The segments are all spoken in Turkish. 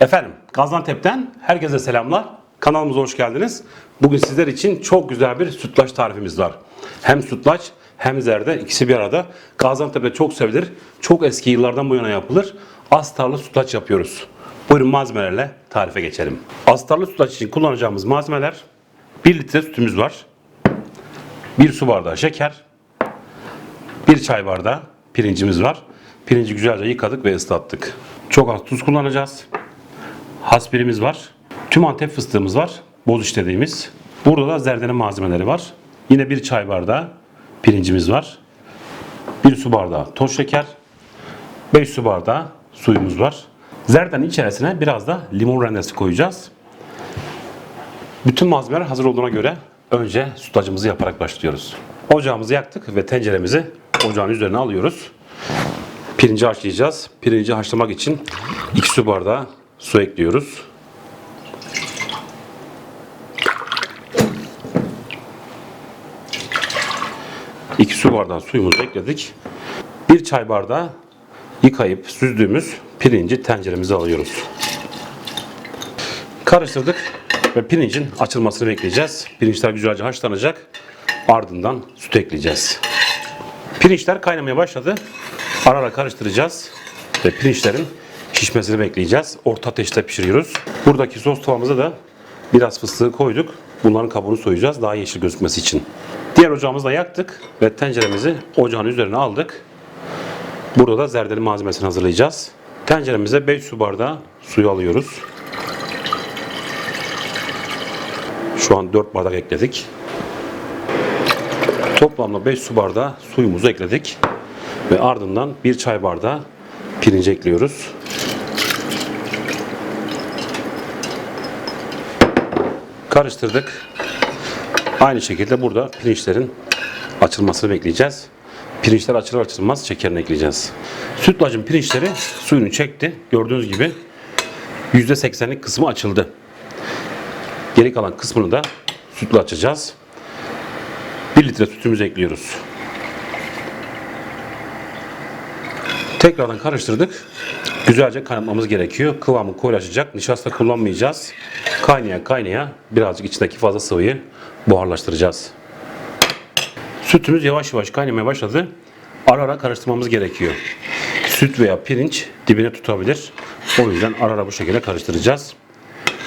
Efendim Gaziantep'ten herkese selamlar. Kanalımıza hoş geldiniz. Bugün sizler için çok güzel bir sütlaç tarifimiz var. Hem sütlaç hem zerde ikisi bir arada. Gaziantep'te çok sevilir. Çok eski yıllardan bu yana yapılır. Astarlı sütlaç yapıyoruz. Buyurun malzemelerle tarife geçelim. Astarlı sütlaç için kullanacağımız malzemeler 1 litre sütümüz var. 1 su bardağı şeker, 1 çay bardağı pirincimiz var. Pirinci güzelce yıkadık ve ıslattık. Çok az tuz kullanacağız. Haspirimiz var. Tüm Antep fıstığımız var. Boz işlediğimiz. Burada da zerdene malzemeleri var. Yine bir çay bardağı pirincimiz var. Bir su bardağı toz şeker. 5 su bardağı suyumuz var. Zerdenin içerisine biraz da limon rendesi koyacağız. Bütün malzemeler hazır olduğuna göre önce sütlacımızı yaparak başlıyoruz. Ocağımızı yaktık ve tenceremizi ocağın üzerine alıyoruz. Pirinci haşlayacağız. Pirinci haşlamak için 2 su bardağı su ekliyoruz. İki su bardağı suyumuzu ekledik. Bir çay bardağı yıkayıp süzdüğümüz pirinci tenceremize alıyoruz. Karıştırdık ve pirincin açılmasını bekleyeceğiz. Pirinçler güzelce haşlanacak. Ardından süt ekleyeceğiz. Pirinçler kaynamaya başladı. Ara ara karıştıracağız ve pirinçlerin şişmesini bekleyeceğiz. Orta ateşte pişiriyoruz. Buradaki sos tavamıza da biraz fıstığı koyduk. Bunların kabuğunu soyacağız daha yeşil gözükmesi için. Diğer ocağımızı yaktık ve tenceremizi ocağın üzerine aldık. Burada da zerdeli malzemesini hazırlayacağız. Tenceremize 5 su bardağı suyu alıyoruz. Şu an 4 bardak ekledik. Toplamda 5 su bardağı suyumuzu ekledik. Ve ardından 1 çay bardağı pirinç ekliyoruz. Karıştırdık. Aynı şekilde burada pirinçlerin açılmasını bekleyeceğiz. Pirinçler açılır açılmaz şekerini ekleyeceğiz. Sütlacın pirinçleri suyunu çekti. Gördüğünüz gibi %80'lik kısmı açıldı. Geri kalan kısmını da sütle açacağız. 1 litre sütümüzü ekliyoruz. Tekrardan karıştırdık. Güzelce kaynatmamız gerekiyor. Kıvamı koyulaşacak. Nişasta kullanmayacağız. Kaynaya kaynaya birazcık içindeki fazla sıvıyı buharlaştıracağız. Sütümüz yavaş yavaş kaynamaya başladı. Ara ara karıştırmamız gerekiyor. Süt veya pirinç dibine tutabilir. O yüzden ara ara bu şekilde karıştıracağız.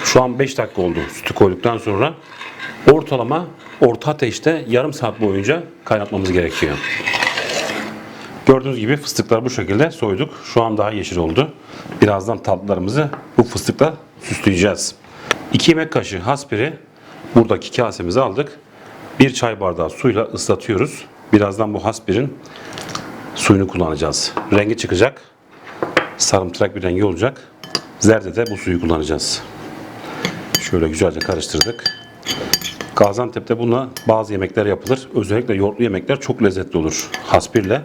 Şu an 5 dakika oldu sütü koyduktan sonra. Ortalama orta ateşte yarım saat boyunca kaynatmamız gerekiyor. Gördüğünüz gibi fıstıklar bu şekilde soyduk. Şu an daha yeşil oldu. Birazdan tatlılarımızı bu fıstıkla süsleyeceğiz. 2 yemek kaşığı haspiri buradaki kasemize aldık. 1 çay bardağı suyla ıslatıyoruz. Birazdan bu haspirin suyunu kullanacağız. Rengi çıkacak. Sarımtırak bir rengi olacak. Zerde de bu suyu kullanacağız. Şöyle güzelce karıştırdık. Gaziantep'te buna bazı yemekler yapılır. Özellikle yoğurtlu yemekler çok lezzetli olur haspirle.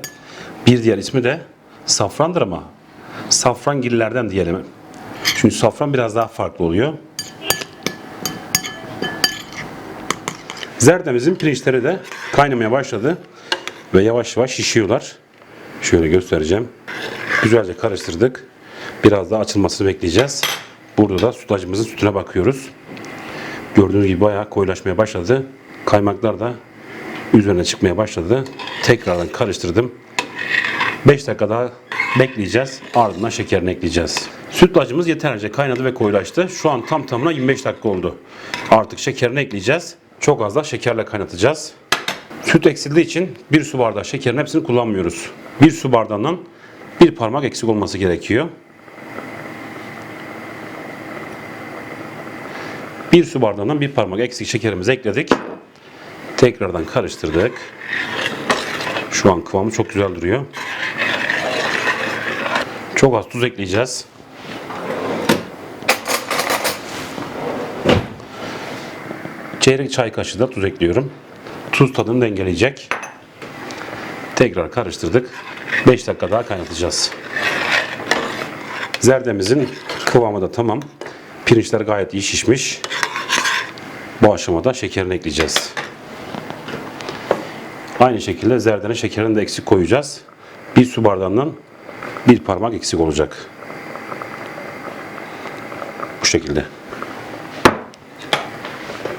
Bir diğer ismi de safrandır ama safrangillerden diyelim. Çünkü safran biraz daha farklı oluyor. Zerdemizin pirinçleri de kaynamaya başladı ve yavaş yavaş şişiyorlar. Şöyle göstereceğim. Güzelce karıştırdık. Biraz daha açılmasını bekleyeceğiz. Burada da sütlacımızın sütüne bakıyoruz. Gördüğünüz gibi bayağı koyulaşmaya başladı. Kaymaklar da üzerine çıkmaya başladı. Tekrardan karıştırdım. 5 dakika daha bekleyeceğiz. Ardından şekerini ekleyeceğiz. Sütlacımız yeterince kaynadı ve koyulaştı. Şu an tam tamına 25 dakika oldu. Artık şekerini ekleyeceğiz. Çok az da şekerle kaynatacağız. Süt eksildiği için bir su bardağı şekerin hepsini kullanmıyoruz. Bir su bardağından bir parmak eksik olması gerekiyor. Bir su bardağından bir parmak eksik şekerimizi ekledik. Tekrardan karıştırdık. Şu an kıvamı çok güzel duruyor. Çok az tuz ekleyeceğiz. Çeyrek çay kaşığı da tuz ekliyorum. Tuz tadını dengeleyecek. Tekrar karıştırdık. 5 dakika daha kaynatacağız. Zerdemizin kıvamı da tamam. Pirinçler gayet iyi şişmiş. Bu aşamada şekerini ekleyeceğiz. Aynı şekilde zerdenin şekerini de eksik koyacağız. Bir su bardağından bir parmak eksik olacak. Bu şekilde.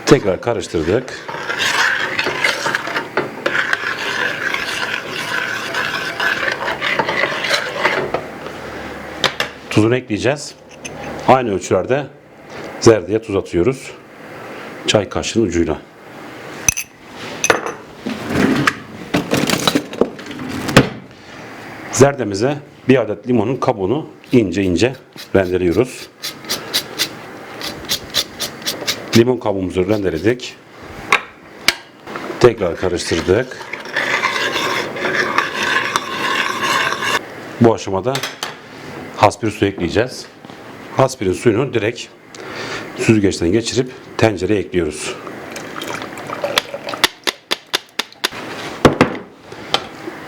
Tekrar karıştırdık. Tuzunu ekleyeceğiz. Aynı ölçülerde zerdeye tuz atıyoruz. Çay kaşığının ucuyla. Zerdemize bir adet limonun kabuğunu ince ince rendeliyoruz. Limon kabuğumuzu rendeledik. Tekrar karıştırdık. Bu aşamada haspir su ekleyeceğiz. Haspirin suyunu direkt süzgeçten geçirip tencereye ekliyoruz.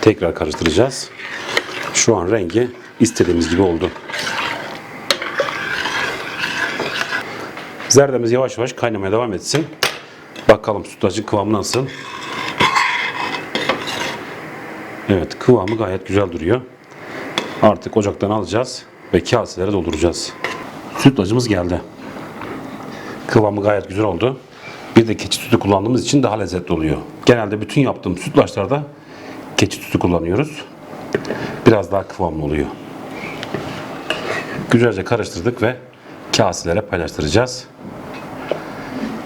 Tekrar karıştıracağız. Şu an rengi istediğimiz gibi oldu. Zerdemiz yavaş yavaş kaynamaya devam etsin. Bakalım sütlacın kıvamı nasıl? Evet kıvamı gayet güzel duruyor. Artık ocaktan alacağız ve kaselere dolduracağız. Sütlacımız geldi. Kıvamı gayet güzel oldu. Bir de keçi sütü kullandığımız için daha lezzetli oluyor. Genelde bütün yaptığım sütlaçlarda keçi sütü kullanıyoruz. Biraz daha kıvamlı oluyor. Güzelce karıştırdık ve kaselere paylaştıracağız.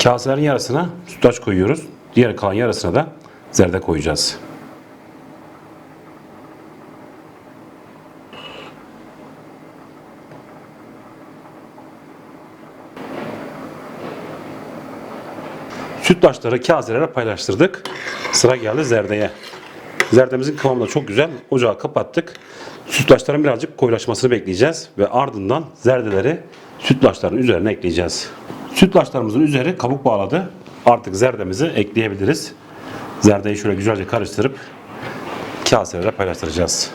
Kaselerin yarısına sütlaç koyuyoruz. Diğer kalan yarısına da zerde koyacağız. Sütlaçları kaselere paylaştırdık. Sıra geldi zerdeye. Zerdemizin kıvamı da çok güzel. Ocağı kapattık. Sütlaçların birazcık koyulaşmasını bekleyeceğiz. Ve ardından zerdeleri sütlaçların üzerine ekleyeceğiz. Sütlaçlarımızın üzeri kabuk bağladı. Artık zerdemizi ekleyebiliriz. Zerdeyi şöyle güzelce karıştırıp kaselere paylaştıracağız.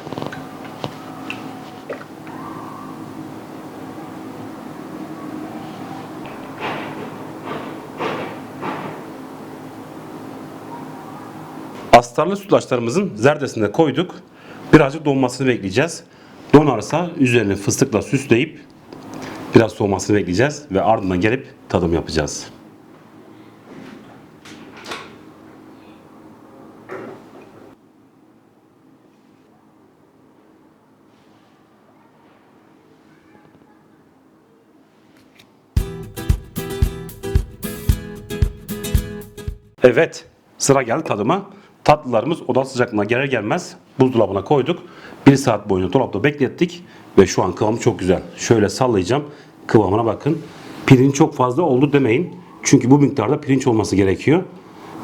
Astarlı sütlaçlarımızın zerdesine koyduk. Birazcık donmasını bekleyeceğiz. Donarsa üzerini fıstıkla süsleyip biraz soğumasını bekleyeceğiz ve ardından gelip tadım yapacağız. Evet, sıra geldi tadıma. Tatlılarımız oda sıcaklığına gelir gelmez buzdolabına koyduk. Bir saat boyunca dolapta beklettik ve şu an kıvamı çok güzel. Şöyle sallayacağım. Kıvamına bakın. Pirinç çok fazla oldu demeyin. Çünkü bu miktarda pirinç olması gerekiyor.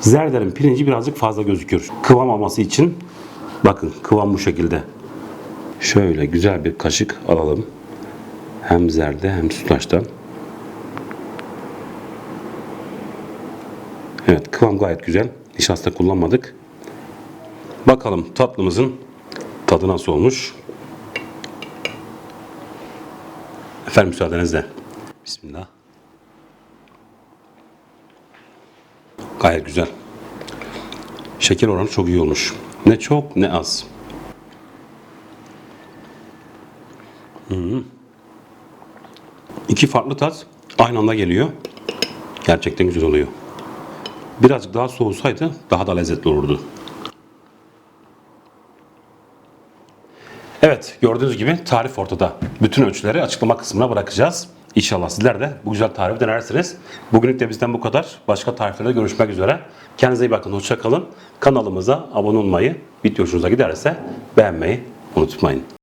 Zerderin pirinci birazcık fazla gözüküyor. Kıvam alması için bakın kıvam bu şekilde. Şöyle güzel bir kaşık alalım. Hem zerde hem sütlaçtan. Evet kıvam gayet güzel. Nişasta kullanmadık. Bakalım tatlımızın tadı nasıl olmuş. Efendim müsaadenizle. Bismillah. Gayet güzel. Şeker oranı çok iyi olmuş. Ne çok ne az. Hı. İki farklı tat aynı anda geliyor. Gerçekten güzel oluyor. Birazcık daha soğusaydı daha da lezzetli olurdu. Evet gördüğünüz gibi tarif ortada. Bütün ölçüleri açıklama kısmına bırakacağız. İnşallah sizler de bu güzel tarifi denersiniz. Bugünlük de bizden bu kadar. Başka tariflerde görüşmek üzere. Kendinize iyi bakın. Hoşça kalın. Kanalımıza abone olmayı, video hoşunuza giderse beğenmeyi unutmayın.